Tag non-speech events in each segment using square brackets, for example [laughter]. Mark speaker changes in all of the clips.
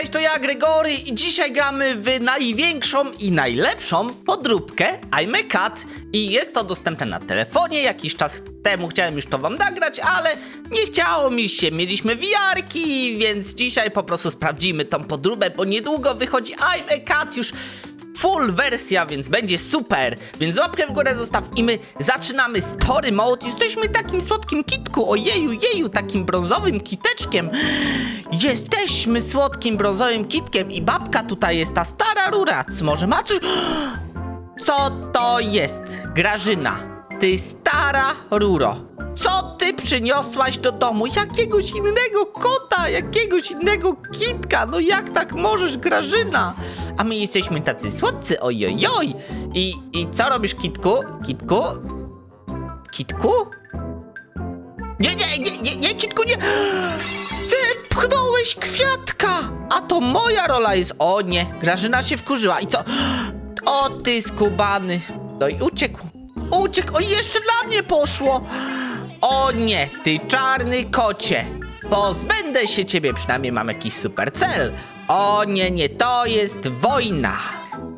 Speaker 1: Cześć, to ja Gregory i dzisiaj gramy w największą i najlepszą podróbkę I'm a Cat i jest to dostępne na telefonie. Jakiś czas temu chciałem już to wam nagrać, ale nie chciało mi się. Mieliśmy wiarki, więc dzisiaj po prostu sprawdzimy tą podróbę, bo niedługo wychodzi I'm a Cat już full wersja, więc będzie super. Więc łapkę w górę zostaw i my zaczynamy story mode. Jesteśmy takim słodkim kitku, ojeju, jeju, takim brązowym kiteczkiem. Jesteśmy słodkim brązowym kitkiem i babka tutaj jest ta stara rura. Co Może ma coś... Co to jest? Grażyna, ty stara ruro. Co ty przyniosłaś do domu? Jakiegoś innego kota, jakiegoś innego kitka. No jak tak możesz, Grażyna? A my jesteśmy tacy słodcy, ojojoj. I, I co robisz, kitku? Kitku? Kitku? Nie, nie, nie, nie, nie, kitku, nie! Zepchnąłeś kwiatka! A to moja rola jest... O nie, Grażyna się wkurzyła. I co? O ty skubany. No i uciekł. Uciekł. O, jeszcze dla mnie poszło. O nie, ty czarny kocie. Pozbędę się ciebie, przynajmniej mam jakiś super cel. O nie, nie, to jest wojna.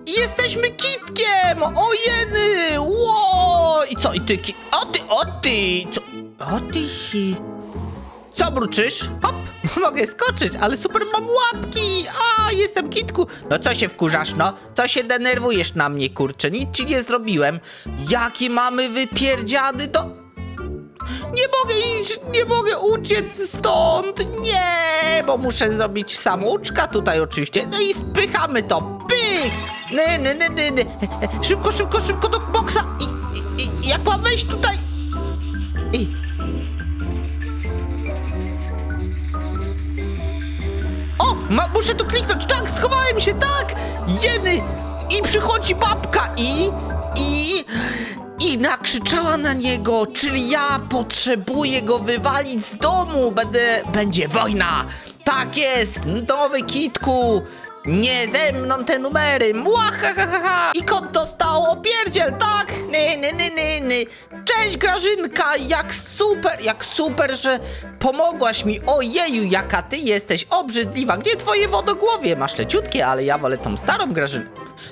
Speaker 1: Jesteśmy kitkiem! O jeny! Ło! I co? I ty ki... O ty, o ty! Co? O ty... Co mruczysz? Hop! [laughs] Mogę skoczyć, ale super mam łapki! A, jestem kitku! No co się wkurzasz, no? Co się denerwujesz na mnie, kurczę? Nic ci nie zrobiłem. Jaki mamy wypierdziany to... Nie mogę iść, nie mogę uciec stąd! Nie! Bo muszę zrobić samouczka tutaj oczywiście. No i spychamy to! Pyk! Nie, nie, nie, nie, nie. Szybko, szybko, szybko do boksa! I, i, i jak mam wejść tutaj? I... O! Ma, muszę tu kliknąć! Tak, schowałem się, tak! Jeny! I przychodzi babka i... I... I nakrzyczała na niego, czyli ja potrzebuję go wywalić z domu! Będę... Będzie wojna! Tak jest! Nowy kitku! Nie ze mną te numery! Młahahaha! I kot dostało pierdziel, tak? Ny, ny, ny, ny, ny. Cześć Grażynka! Jak super, jak super, że pomogłaś mi! Ojeju, jaka ty jesteś obrzydliwa! Gdzie twoje wodogłowie? Masz leciutkie, ale ja wolę tą starą Grażynę.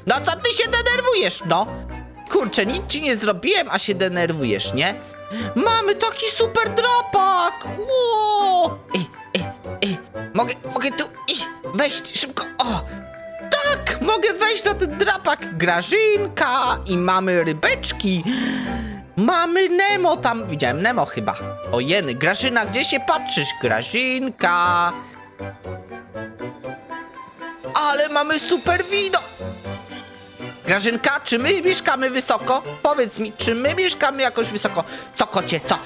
Speaker 1: No co ty się denerwujesz, no? Kurczę, nic ci nie zrobiłem, a się denerwujesz, nie? Mamy taki super drapak! Ło! Ej, ej, ej, mogę, mogę tu iść, wejść, szybko, o! Tak, mogę wejść na ten drapak. Grażynka i mamy rybeczki. Mamy Nemo tam, widziałem Nemo chyba. O jeny, Grażyna, gdzie się patrzysz? Grażynka. Ale mamy super widok. Grażynka, czy my mieszkamy wysoko? Powiedz mi, czy my mieszkamy jakoś wysoko? Co kocie, co?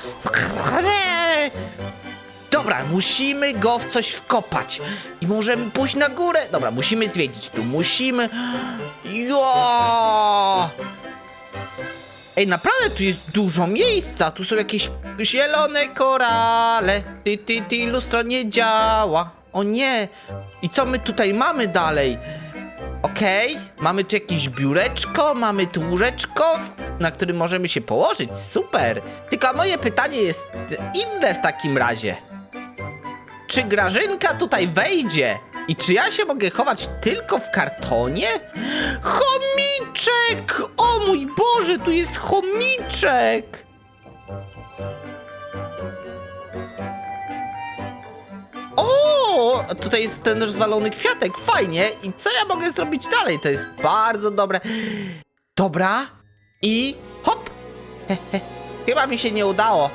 Speaker 1: Dobra, musimy go w coś wkopać. I możemy pójść na górę. Dobra, musimy zwiedzić tu. Musimy. Jo! Ej, naprawdę tu jest dużo miejsca. Tu są jakieś zielone korale. Ty, ty, ty, lustro nie działa. O nie. I co my tutaj mamy dalej? Okej, mamy tu jakieś biureczko, mamy tu łóżeczko, na którym możemy się położyć. Super. Tylko moje pytanie jest inne w takim razie. Czy Grażynka tutaj wejdzie? I czy ja się mogę chować tylko w kartonie? Chomiczek! O mój Boże, tu jest chomiczek! Tutaj jest ten rozwalony kwiatek, fajnie. I co ja mogę zrobić dalej? To jest bardzo dobre. Dobra. I hop. Chyba mi się nie udało.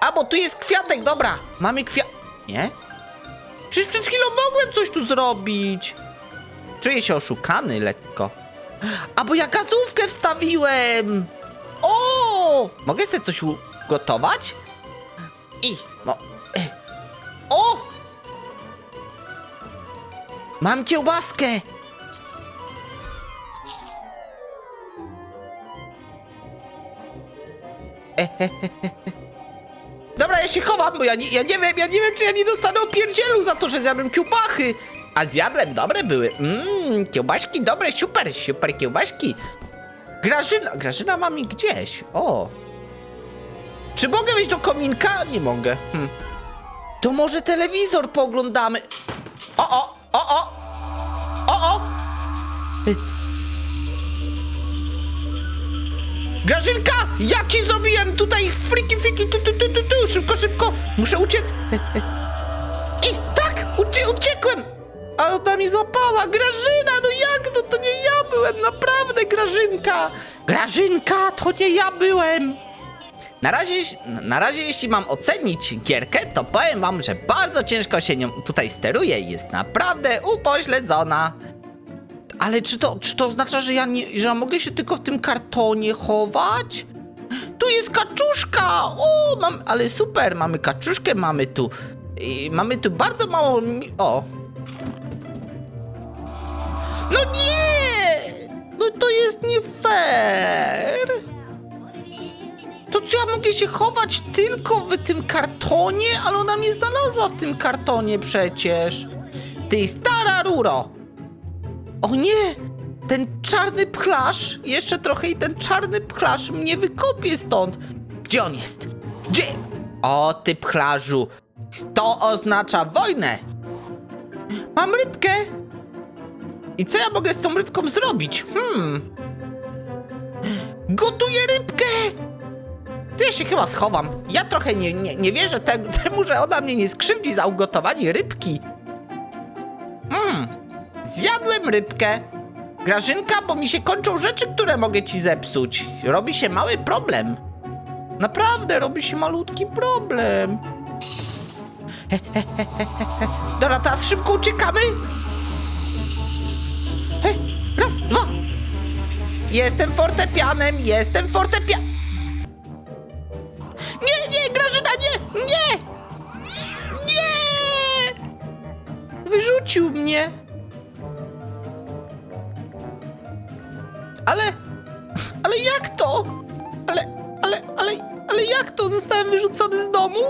Speaker 1: A, bo tu jest kwiatek, dobra. Mamy kwiat... Nie? Przecież przed chwilą mogłem coś tu zrobić. Czuję się oszukany lekko. A, bo ja gazówkę wstawiłem. O! Mogę sobie coś ugotować? I, Mam kiełbaskę! [laughs] Dobra, ja się chowam, bo ja nie, ja nie wiem, ja nie wiem, czy ja nie dostanę opierdzielu za to, że zjadłem kiełbachy. A zjadłem, dobre były. Mmm, kiełbaśki dobre, super, super kiełbaśki. Grażyna, Grażyna ma mi gdzieś, o. Czy mogę wejść do kominka? Nie mogę. Hm. To może telewizor pooglądamy. O, o, o, o! O, o! Grażynka! Jaki zrobiłem tutaj friki, friki, tu, tu, tu, tu, tu, szybko, szybko! Muszę uciec! I tak! Ucie, uciekłem! A ona mi złapała! Grażyna, no jak? No to nie ja byłem, naprawdę, Grażynka! Grażynka, to nie ja byłem! Na razie, na razie, jeśli mam ocenić gierkę, to powiem wam, że bardzo ciężko się nią tutaj steruje i jest naprawdę upośledzona. Ale czy to, czy to oznacza, że ja, nie, że ja mogę się tylko w tym kartonie chować? Tu jest kaczuszka! O, mam, ale super, mamy kaczuszkę, mamy tu, i mamy tu bardzo mało, o. No nie! No to jest nie fair! Mogę się chować tylko w tym kartonie? Ale ona mnie znalazła w tym kartonie przecież. Ty stara ruro! O nie! Ten czarny pchlarz, jeszcze trochę i ten czarny pchlarz mnie wykopie stąd. Gdzie on jest? Gdzie? O ty pchlarzu! To oznacza wojnę! Mam rybkę! I co ja mogę z tą rybką zrobić? Hmm. Gotuję rybkę! To ja się chyba schowam. Ja trochę nie, nie, nie wierzę te, [laughs] temu, że ona mnie nie skrzywdzi za ugotowanie rybki. Mmm, zjadłem rybkę. Grażynka, bo mi się kończą rzeczy, które mogę ci zepsuć. Robi się mały problem. Naprawdę, robi się malutki problem. [laughs] Dobra, teraz szybko uciekamy. Raz, dwa. Jestem fortepianem, jestem fortepianem. Nie! Nie! Wyrzucił mnie. Ale... Ale jak to? Ale... Ale... Ale... Ale jak to? Zostałem wyrzucony z domu?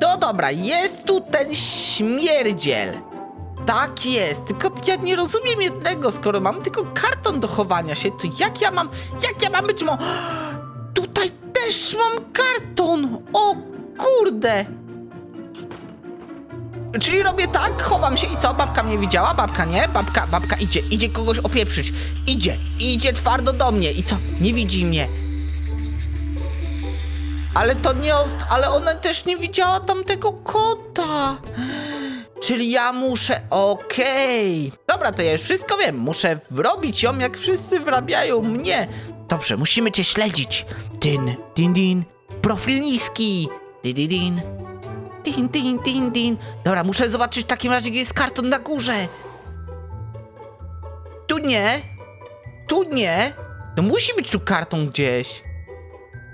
Speaker 1: No dobra, jest tu ten śmierdziel. Tak jest, tylko ja nie rozumiem jednego, skoro mam tylko karton do chowania się, to jak ja mam, jak ja mam być mo... [gasps] Tutaj też mam karton! O kurde! Czyli robię tak, chowam się i co? Babka mnie widziała? Babka nie? Babka, babka idzie, idzie kogoś opieprzyć. Idzie, idzie twardo do mnie i co? Nie widzi mnie. Ale to nie, ale ona też nie widziała tamtego kota. Czyli ja muszę, okej. Dobra, to ja już wszystko wiem. Muszę wrobić ją, jak wszyscy wrabiają mnie. Dobrze, musimy cię śledzić. Din, din, din. Profil niski. Din, din, din. Din. Dobra, muszę zobaczyć w takim razie, gdzie jest karton na górze. Tu nie. Tu nie. No musi być tu karton gdzieś.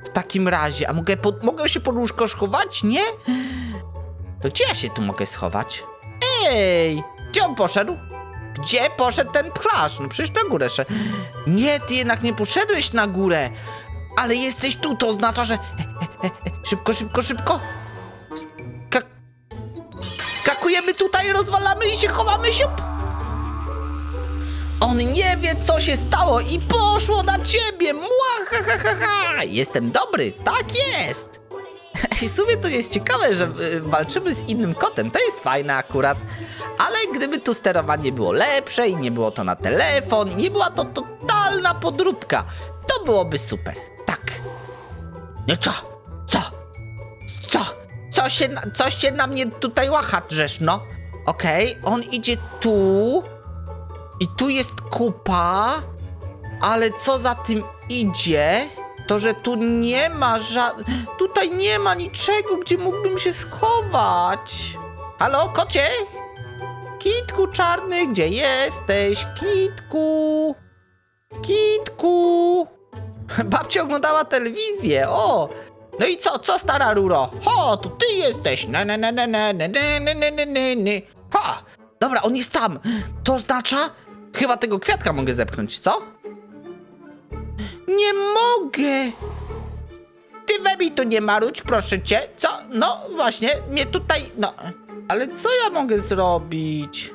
Speaker 1: W takim razie, a mogę, pod, mogę się pod łóżko schować? Nie? To gdzie ja się tu mogę schować? Ej! Gdzie on poszedł? Gdzie poszedł ten pchlarz? No przecież na górę szedł. Nie, ty jednak nie poszedłeś na górę. Ale jesteś tu, to oznacza, że... Szybko, szybko, szybko. Ska... Skakujemy tutaj, rozwalamy i się chowamy się. On nie wie, co się stało i poszło na ciebie. Mła, ha, ha, ha. Jestem dobry, tak jest. I w sumie to jest ciekawe, że y, walczymy z innym kotem. To jest fajne akurat. Ale gdyby tu sterowanie było lepsze i nie było to na telefon, nie była to totalna podróbka, to byłoby super. Tak. No co? Co? Co? Co się, na- co się na mnie tutaj łacha, drzesz, no? Okej, on idzie tu. I tu jest kupa. Ale co za tym idzie? To, że tu nie ma ża... Tutaj nie ma niczego, gdzie mógłbym się schować. Halo, kocie? Kitku czarny, gdzie jesteś? Kitku? Kitku? Babcia oglądała telewizję, o! No i co, co stara ruro? Ho, to ty jesteś! Na, na, na, na, na, na, na, na, na, na. Ha! Dobra, on jest tam. To oznacza... Chyba tego kwiatka mogę zepchnąć, co? Nie mogę! Ty we tu nie marudź, proszę cię. Co? No właśnie, mnie tutaj, no. Ale co ja mogę zrobić?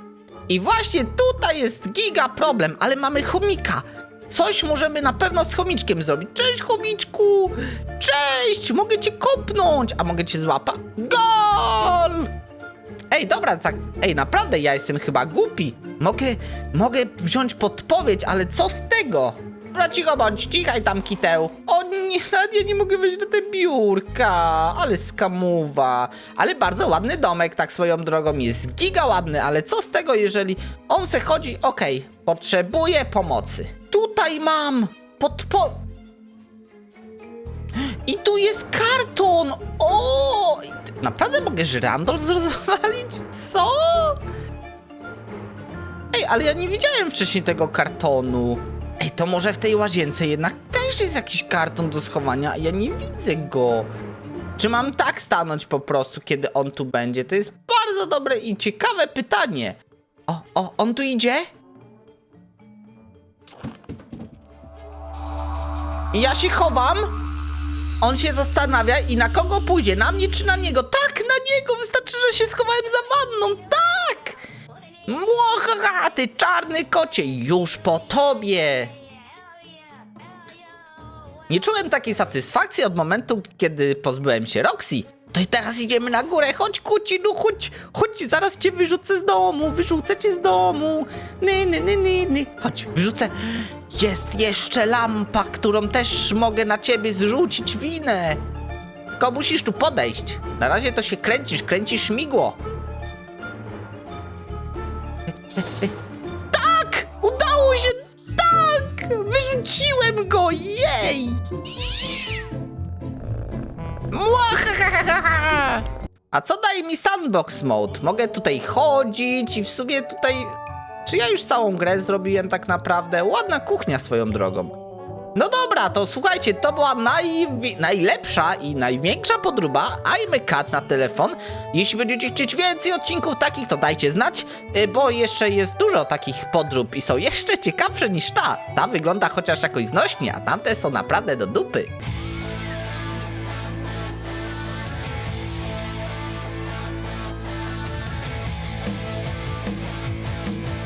Speaker 1: I właśnie tutaj jest giga problem, ale mamy chomika. Coś możemy na pewno z chomiczkiem zrobić. Cześć, chomiczku! Cześć! Mogę cię kopnąć! A mogę cię złapać? Gol! Ej, dobra, tak. Ej, naprawdę ja jestem chyba głupi. Mogę, mogę wziąć podpowiedź, ale co z tego? Dobra, cicho bądź, cichaj tam, kiteł. O nie, [laughs] ja nie mogę wejść do te biurka, ale skamuwa. Ale bardzo ładny domek, tak swoją drogą, jest giga ładny, ale co z tego, jeżeli on se chodzi, okej, potrzebuje pomocy. Tutaj mam podpo... I tu jest karton! O! Naprawdę mogę żyrandol rozwalić? Co? Ej, ale ja nie widziałem wcześniej tego kartonu. Ej, to może w tej łazience jednak też jest jakiś karton do schowania, a ja nie widzę go. Czy mam tak stanąć po prostu, kiedy on tu będzie? To jest bardzo dobre i ciekawe pytanie. O, o, on tu idzie? Ja się chowam. On się zastanawia i na kogo pójdzie? Na mnie czy na niego? Tak, na niego! Wystarczy, że się schowałem za wanną. Tak! Młocha, ty czarny kocie, już po tobie! Nie czułem takiej satysfakcji od momentu, kiedy pozbyłem się Roxy. To i teraz idziemy na górę. Chodź, kuci, no chodź, chodź, zaraz cię wyrzucę z domu, wyrzucę cię z domu. Ny, ny, ny, ny, ny. Chodź, wyrzucę. Jest jeszcze lampa, którą też mogę na ciebie zrzucić winę. Tylko musisz tu podejść. Na razie to się kręcisz, kręcisz migło. [laughs] Tak! Udało się! Tak! Wyrzuciłem go! Jej! [laughs] A co daje mi sandbox mode? Mogę tutaj chodzić i w sumie tutaj... Czy ja już całą grę zrobiłem tak naprawdę? Ładna kuchnia swoją drogą. No dobra, to słuchajcie, to była najwi- najlepsza i największa podróba I'm Cat na telefon. Jeśli będziecie chcieć więcej odcinków takich, to dajcie znać, y, bo jeszcze jest dużo takich podrób i są jeszcze ciekawsze niż ta. Ta wygląda chociaż jakoś znośnie, a tamte są naprawdę do dupy.